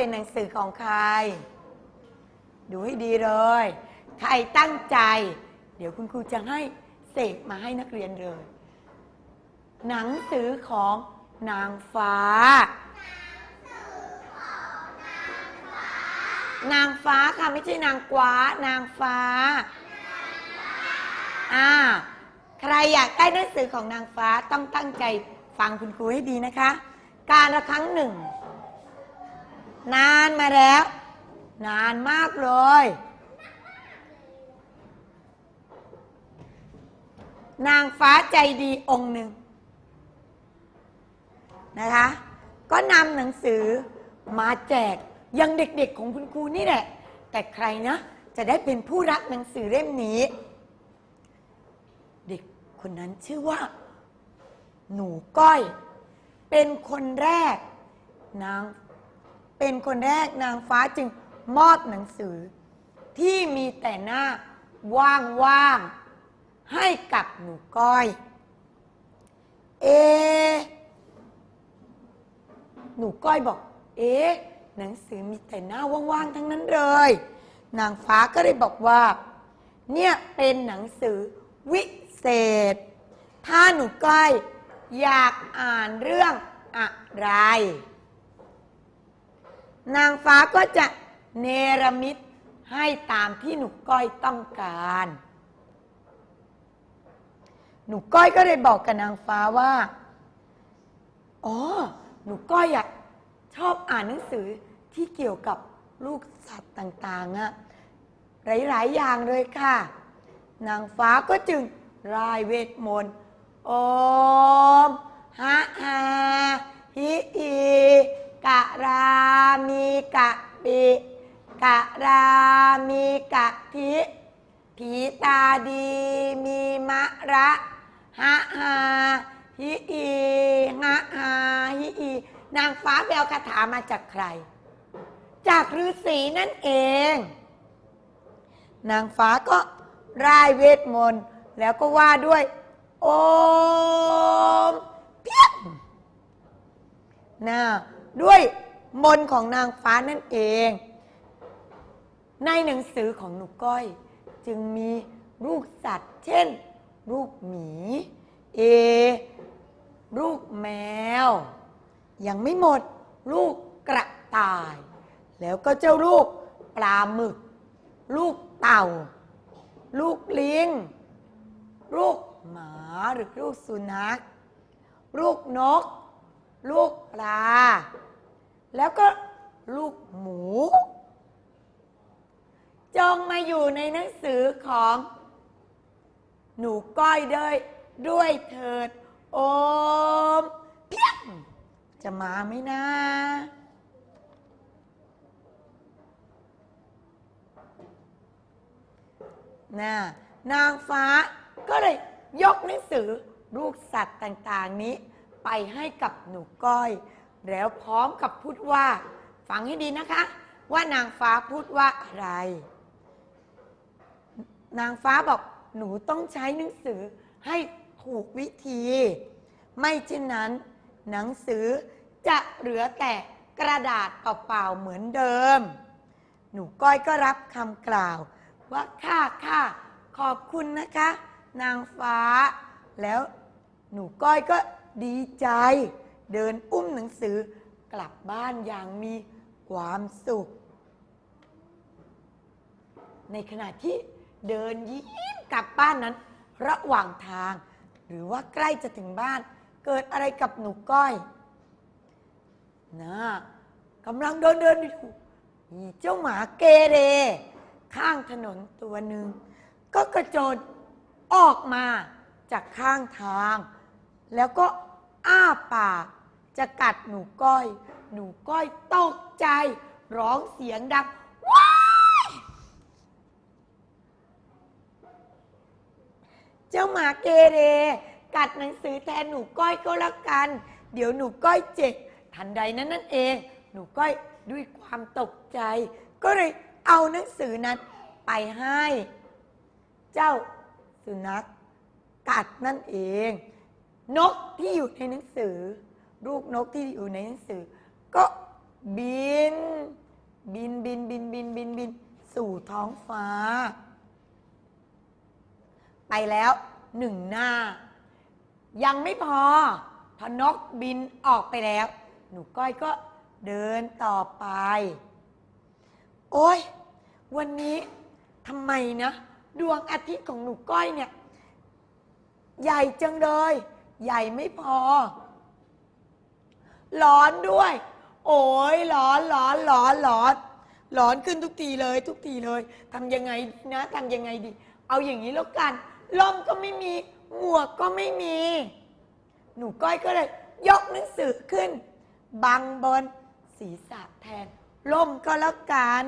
เป็นหนังสือของใคร ดูให้ดีเลย ใครตั้งใจ เดี๋ยวคุณครูจะให้เสกมาให้นักเรียนเลย หนังสือของนางฟ้า นางฟ้าค่ะไม่ใช่นางกว้านางฟ้า อ่า ใครอยากได้หนังสือของนางฟ้าต้องตั้งใจฟังคุณครูให้ดีนะคะ การละครั้งหนึ่ง นานมาแล้ว นานมากเลย นางฟ้าใจดีองค์หนึ่งนะคะ ก็นำหนังสือมาแจกยังเด็กๆของคุณครูนี่แหละ แต่ใครนะ จะได้เป็นผู้รักหนังสือเล่มนี้ เด็กคนนั้นชื่อว่า หนูก้อย เป็นคนแรกนาง เป็นคนแรกนางฟ้าจึงมอบหนังสือ ที่มีแต่หน้าว่างๆให้กับหนูก้อย เอ หนูก้อยบอก เอ๊ะหนังสือมีแต่หน้าว่างๆทั้งนั้นเลย นางฟ้าก็เลยบอกว่า เนี่ยเป็นหนังสือวิเศษ ถ้าหนูก้อยอยากอ่านเรื่องอะไร นางฟ้าก็จะเนรมิตให้ตามที่หนูก้อยต้องการ หนูก้อยก็เลยบอกกับนางฟ้าว่า อ๋อ หนูก้อยอยากชอบอ่านหนังสือที่เกี่ยวกับลูกสัตว์ต่างๆอะหลาย ๆ อย่างเลยค่ะ นางฟ้าก็จึงรายเวทมนต์โอมฮะฮาฮิอี กะรามีกะปิกะรามีกะทิผีตาดีมีมะระฮะฮาฮิอีฮะฮาฮิอีนางฟ้าแบลคาถามาจากใคร จากฤาษีนั่นเอง นางฟ้าก็ร่ายเวทมนต์แล้วก็ว่าด้วย โอมเพียงนะ ด้วยมนต์ของนางฟ้านั่นเอง ในหนังสือของหนูก้อย จึงมีรูปสัตว์ เช่น รูปหมี เอ รูปแมว ยังไม่หมดลูกกระต่าย แล้วก็เจ้าลูกปลาหมึก ลูกเต่า ลูกลิงลูกหมาหรือลูกสุนัข ลูกนก ลูกปลา แล้วก็ลูกหมู จงมาอยู่ในหนังสือของ หนูก้อยด้วยด้วยเถิด โอมเพียงจะมาไหมนะนะนางฟ้าก็เลยยกหนังสือลูกสัตว์ต่าง ๆ นี้ ไปให้กับหนูก้อย แล้วพร้อมกับพูดว่า ฟังให้ดีนะคะ ว่านางฟ้าพูดว่าอะไร นางฟ้าบอกหนูต้องใช้หนังสือให้ถูกวิธี ไม่เช่นนั้น หนังสือจะเหลือแต่กระดาษเปล่าๆเหมือนเดิม หนูก้อยก็รับคำกล่าว ว่าค่ะค่ะขอบคุณนะคะ นางฟ้า แล้วหนูก้อยก็ ดีใจ เดินอุ้มหนังสือกลับบ้านอย่างมีความสุข ในขณะที่เดินยิ้มกลับบ้านนั้น ระหว่างทาง หรือว่าใกล้จะถึงบ้าน เกิดอะไรกับหนูก้อยนะกำลังเดินเดินอยู่มีเจ้าหมาเกเร ข้างถนนตัวหนึ่ง ก็กระโจนออกมาจากข้างทาง แล้วก็ อ้าปาก จะกัดหนูก้อย หนูก้อยตกใจ ร้องเสียงดังว้ายเจ้าหมาเกเร กัดหนังสือแทนหนูก้อยก็แล้วกัน เดี๋ยวหนูก้อยเจ็บทันใดนั้นนั่นเอง หนูก้อยด้วยความตกใจ ก็เลยเอาหนังสือนั้นไปให้ เจ้าสุนัขกัดนั่นเอง นกที่อยู่ในหนังสือ ลูกนกที่อยู่ในหนังสือ ก็บิน บินบินบินบินบินบินสู่ท้องฟ้า ไปแล้วหนึ่งหน้า ยังไม่พอพอนกบินออกไปแล้ว หนูก้อยก็เดินต่อไป โอ้ยวันนี้ทำไมนะ ดวงอาทิตย์ของหนูก้อยเนี่ย ใหญ่จังเลย ใหญ่ไม่พอ ร้อนด้วย โอ้ยร้อนร้อนร้อนร้อนร้อนขึ้นทุกทีเลย ทุกทีเลยทำยังไงนะทำยังไงดี เอาอย่างนี้แล้วกันลมก็ไม่มี หมวกก็ไม่มี หนูก้อยก็เลย ยกหนังสือขึ้น บังบนศีรษะแทนล่มก็แล้วกัน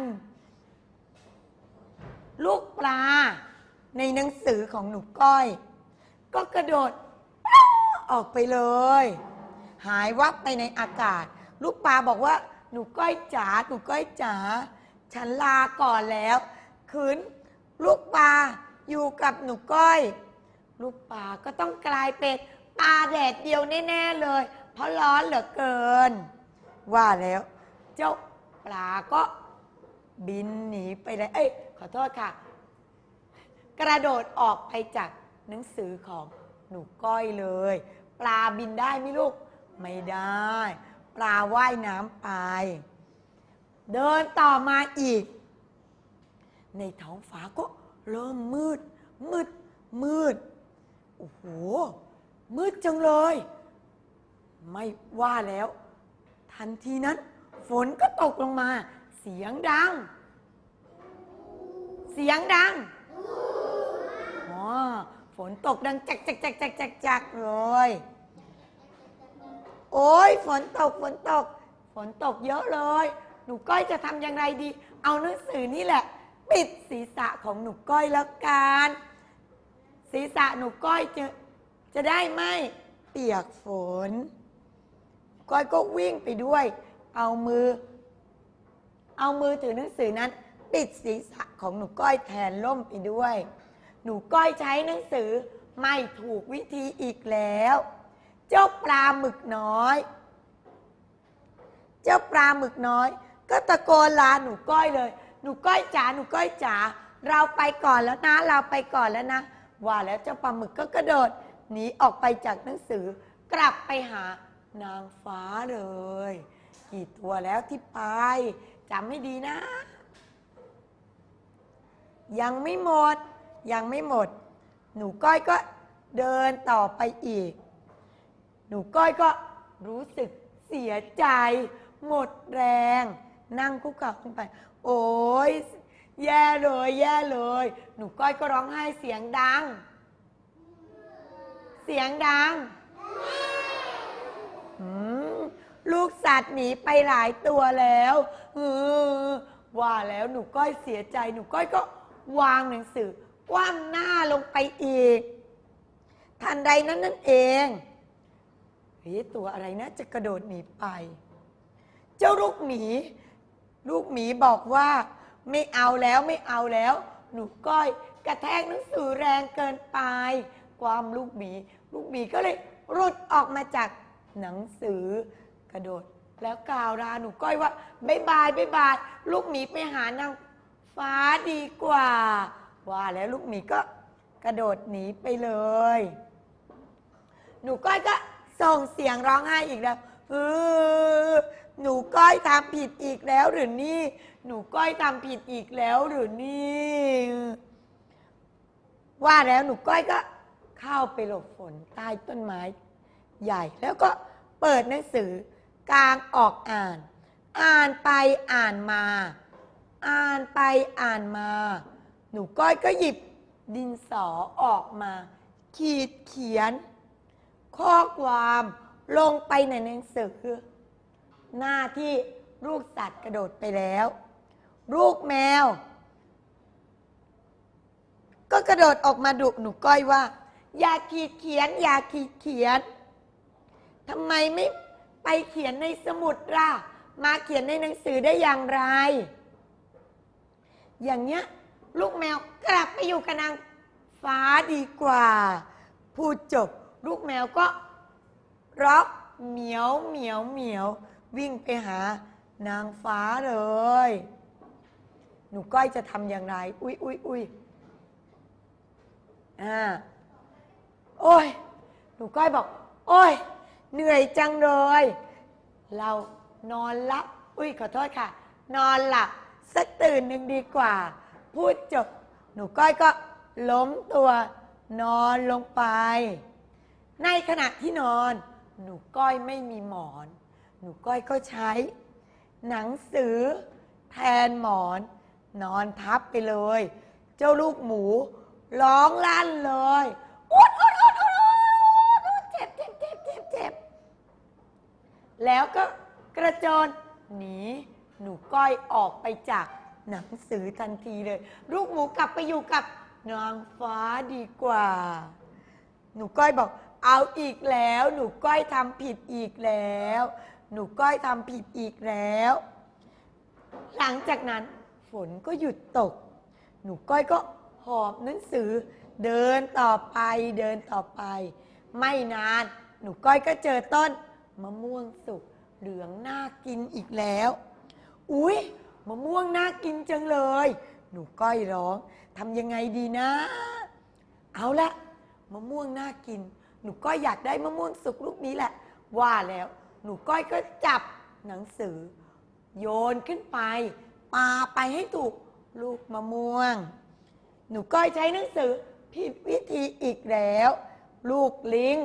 ลูกปลาในหนังสือของหนูก้อย ก็กระโดด ออกไปเลย หายวับไปในอากาศ ลูกปลาบอกว่า หนูก้อยจ๋าหนูก้อยจ๋าฉันลาก่อนแล้วคืนลูกปลาอยู่กับหนูก้อย ลูกปลาก็ต้องกลายเป็นปลาแดดเดียวแน่ๆเลย เพราะร้อนเหลือเกิน ว่าแล้ว เจ้าปลาก็บินหนีไปเลย เอ้ย ขอโทษค่ะ กระโดดออกไปจากหนังสือของหนูก้อยเลย ปลาบินได้ไหมลูก ไม่ได้ ปลาว่ายน้ำไป เดินต่อมาอีก ในท้องฟ้าก็เริ่มมืด มืด มืด โอ้โห มืดจังเลย ไม่ว่าแล้ว ทันทีนั้น ฝนก็ตกลงมา เสียงดัง เสียงดัง ฝนตกดังจักจักจักจักจักจักเลย โอ้ยฝนตกฝนตก ฝนตกเยอะเลย หนูก้อยจะทำอย่างไรดี เอาหนังสือนี่แหละ ปิดศีรษะของหนูก้อยแล้วกันศีรษะหนูก้อยจะจะได้ไม่เปียกฝน ก้อยก็วิ่งไปด้วย เอามือ เอามือถือหนังสือนั้น ปิดศีรษะของหนูก้อยแทนล่มไปด้วย หนูก้อยใช้หนังสือไม่ถูกวิธีอีกแล้ว เจ้าปลาหมึกน้อย เจ้าปลาหมึกน้อย ก็ตะโกนลาหนูก้อยเลย หนูก้อยจ๋าหนูก้อยจ๋าเราไปก่อนแล้วนะ เราไปก่อนแล้วนะ ว่าแล้วเจ้าปลาหมึกก็กระโดดหนีออกไปจากหนังสือ กลับไปหานางฟ้าเลย กี่ตัวแล้วที่ไปจำไม่ดีนะ ยังไม่หมด ยังไม่หมด หนูก้อยก็เดินต่อไปอีก หนูก้อยก็รู้สึกเสียใจ หมดแรง นั่งคุกเข่าขึ้นไป โอ้ยแย่เลย แย่เลย หนูก้อยก็ร้องไห้เสียงดัง เสียงดังอืมลูกสัตว์หนีไปหลายตัวแล้วเออว่าแล้วหนูก้อยเสียใจ หนูก้อยก็วางหนังสือ คว่ำหน้าลงไปอีก ทันใดนั้นนั่นเองเฮ้ยตัวอะไรนะจะกระโดดหนีไป เจ้าลูกหมี ลูกหมีบอกว่า ไม่เอาแล้วไม่เอาแล้ว หนูก้อยกระแทกหนังสือแรงเกินไป ความลูกหมี ลูกหมีก็เลยรุดออกมาจากหนังสือกระโดด แล้วกล่าวลาหนูก้อยว่าบายบายบายบาย ลูกหมีไปหานางฟ้าดีกว่า ว่าแล้วลูกหมีก็กระโดดหนีไปเลย หนูก้อยก็ส่งเสียงร้องไห้อีกแล้วเออหนูก้อยทำผิดอีกแล้วหรือนี่ หนูก้อยทำผิดอีกแล้วหรือนี่ ว่าแล้วหนูก้อยก็เข้าไปหลบฝนใต้ต้นไม้ ใหญ่แล้วก็เปิดหนังสือกลางออกอ่าน อ่านไปอ่านมา อ่านไปอ่านมา หนูก้อยก็หยิบดินสอออกมา ขีดเขียน ข้อความลงไปในหนังสือ หน้าที่ลูกสัตว์กระโดดไปแล้ว ลูกแมว ก็กระโดดออกมาดุหนูก้อยว่า อย่าขีดเขียน อย่าขีดเขียนทำไมไม่ไปเขียนในสมุดล่ะ มาเขียนในหนังสือได้อย่างไร อย่างเนี้ย ลูกแมวกลับไปอยู่กับนางฟ้าดีกว่า พูดจบ ลูกแมวก็ร้องเหมียวเหมียวเหมียว วิ่งไปหานางฟ้าเลย หนูก้อยจะทำอย่างไร อุ้ยอุ้ยอุ้ยอ่าโอ้ยหนูก้อยบอก โอ้ย เหนื่อยจังเลย เรานอนหลับ อุ้ยขอโทษค่ะ นอนหลับสักตื่นหนึ่งดีกว่า พูดจบ หนูก้อยก็ล้มตัวนอนลงไป ในขณะที่นอน หนูก้อยไม่มีหมอน หนูก้อยก็ใช้ หนังสือ แทนหมอน นอนทับไปเลย เจ้าลูกหมู ร้องลั่นเลยอุดอุดอุดอุดอุดอุดเจ็บเจ็บเจ็บเจ็บเจ็บแล้วก็กระโจนหนีหนูก้อยออกไปจาก หนังสือทันทีเลย ลูกหมูกลับไปอยู่กับนางฟ้าดีกว่า หนูก้อยบอก เอาอีกแล้ว หนูก้อยทำผิดอีกแล้ว หนูก้อยทำผิดอีกแล้ว หลังจากนั้นฝนก็หยุดตก หนูก้อยก็หอบหนังสือ เดินต่อไปเดินต่อไป ไม่นาน หนูก้อยก็เจอต้น มะม่วงสุกเหลืองน่ากินอีกแล้ว อุ๊ย มะม่วงน่ากินจังเลย หนูก้อยร้องทำยังไงดีนะ เอาละมะม่วงน่ากิน หนูก้อยอยากได้มะม่วงสุกลูกนี้แหละ ว่าแล้ว หนูก้อยก็จับหนังสือ โยนขึ้นไปปาไปให้ถูกลูกมะม่วง หนูก้อยใช้หนังสือผิดวิธีอีกแล้ว ลูกลิง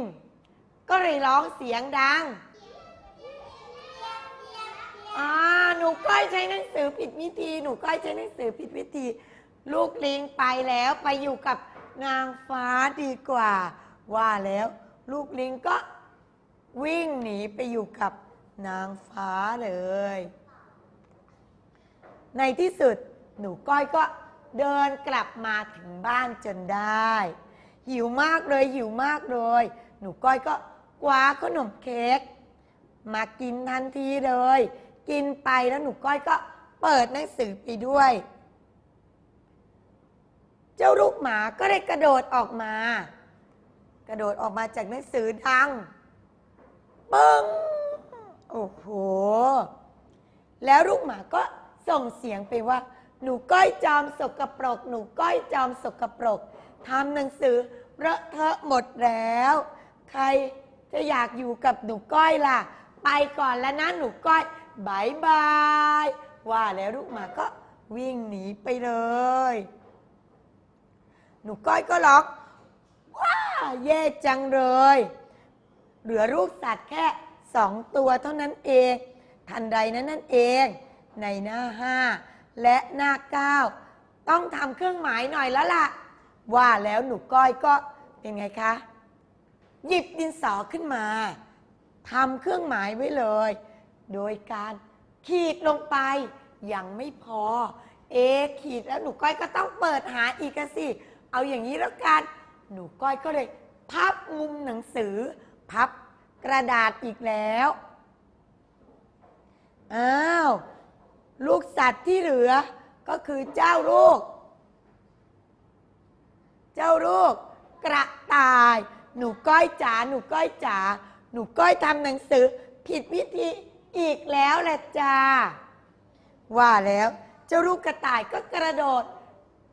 ก็เลยร้องเสียงดัง อ่าหนูก้อยใช้หนังสือผิดวิธี หนูก้อยใช้หนังสือผิดวิธี ลูกลิงไปแล้วไปอยู่กับนางฟ้าดีกว่า ว่าแล้ว ลูกลิงก็วิ่งหนีไปอยู่กับนางฟ้าเลย ในที่สุดหนูก้อยก็เดินกลับมาถึงบ้านจนได้ หิวมากเลยหิวมากเลย หนูก้อยก็คว้าขนมเค้กมากินทันทีเลย กินไปแล้วหนูก้อยก็เปิดหนังสือไปด้วย เจ้าลูกหมาก็ได้กระโดดออกมา กระโดดออกมาจากหนังสือดังปึ้งโอ้โห แล้วลูกหมาก็ส่งเสียงไปว่า หนูก้อยจอมสกปรก หนูก้อยจอมสกปรกทำหนังสือเลอะเทอะหมดแล้ว ใครจะอยากอยู่กับหนูก้อยล่ะ ไปก่อนแล้วนะหนูก้อย บายบายว่าแล้วลูกหมาก็วิ่งหนีไปเลย หนูก้อยก็ร้องว้าแย่จังเลย เหลือรูปสัตว์แค่สองตัวเท่านั้นเอง ทันใดนั้นนั่นเอง ในหน้าห้าและหน้าเก้าต้องทำเครื่องหมายหน่อยแล้วล่ะ ว่าแล้วหนูก้อยก็เป็นไงคะ หยิบดินสอขึ้นมาทำเครื่องหมายไว้เลย โดยการขีดลงไปยังไม่พอ เอขีดแล้วหนูก้อยก็ต้องเปิดหาอีกสิ เอาอย่างนี้แล้วกัน หนูก้อยก็เลย พับมุมหนังสือ พับกระดาษอีกแล้ว อ้าว ลูกสัตว์ที่เหลือ ก็คือเจ้าลูก เจ้าลูก กระต่าย หนูก้อยจ๋า หนูก้อยจ๋า หนูก้อยทำหนังสือ ผิดวิธี อีกแล้วแหละจ้า ว่าแล้วเจ้าลูกกระต่ายก็กระโดด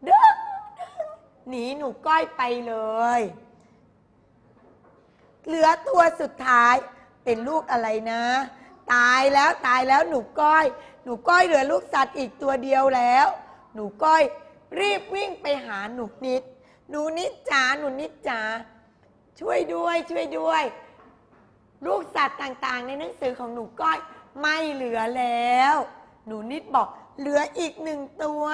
ดึงดึงหนีหนูก้อยไปเลย เหลือตัวสุดท้ายเป็นลูกอะไรนะ ตายแล้วตายแล้วหนูก้อย หนูก้อยเหลือลูกสัตว์อีกตัวเดียวแล้ว หนูก้อยรีบวิ่งไปหาหนูนิด หนูนิดจ๋าหนูนิดจ๋าช่วยด้วยช่วยด้วย ลูกสัตว์ต่างๆ ในหนังสือของหนูก้อย ไม่เหลือแล้ว หนูนิดบอกเหลืออีกหนึ่งตัว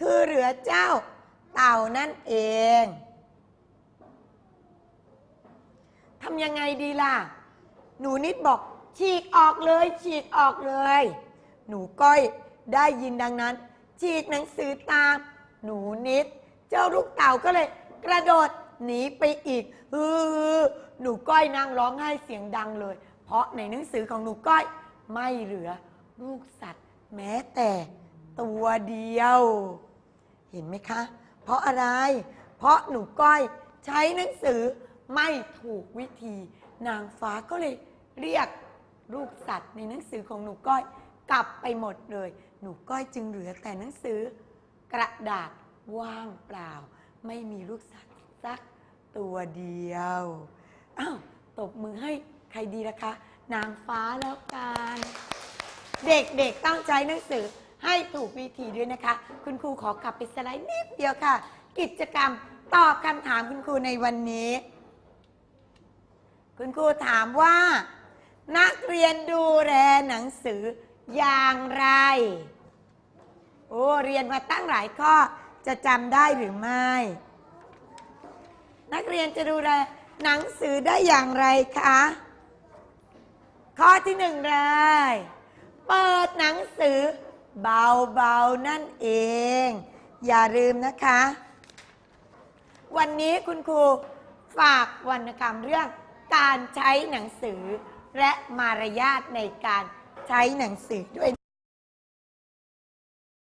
คือเหลือเจ้าเต่านั่นเองทำยังไงดีล่ะ หนูนิดบอก ฉีกออกเลย ฉีกออกเลย หนูก้อยได้ยินดังนั้น ฉีกหนังสือตาม หนูนิด เจ้าลูกเต่าก็เลย กระโดดหนีไปอีก ฮือ หนูก้อยนางร้องไห้เสียงดังเลย เพราะในหนังสือของหนูก้อย ไม่เหลือลูกสัตว์ แม้แต่ตัวเดียว เห็นไหมคะ เพราะอะไร เพราะหนูก้อยใช้หนังสือไม่ถูกวิธี นางฟ้าก็เลยเรียกลูกสัตว์ในหนังสือของหนูก้อยกลับไปหมดเลย หนูก้อยจึงเหลือแต่หนังสือกระดาษว่างเปล่า ไม่มีลูกสัตว์สักตัวเดียว อ้าว ตบมือให้ รดีล่ะคะ นางฟ้าแล้วกัน เด็กๆตั้งใช้หนังสือให้ถูกวิธีด้วยนะคะ คุณครูขอกลับไปสไลด์นิดเดียวค่ะ กิจกรรมตอบคำถามคุณครูในวันนี้ คุณครูถามว่า นักเรียนดูแลหนังสืออย่างไร โอ้เรียนมาตั้งหลายข้อจะจำได้หรือไม่ นักเรียนจะดูแลหนังสือได้อย่างไรคะ ข้อที่หนึ่งเลย เปิดหนังสือเบาๆนั่นเอง อย่าลืมนะคะ วันนี้คุณครูฝากวรรณกรรมเรื่องการใช้หนังสือ และมารยาทในการใช้หนังสือด้วย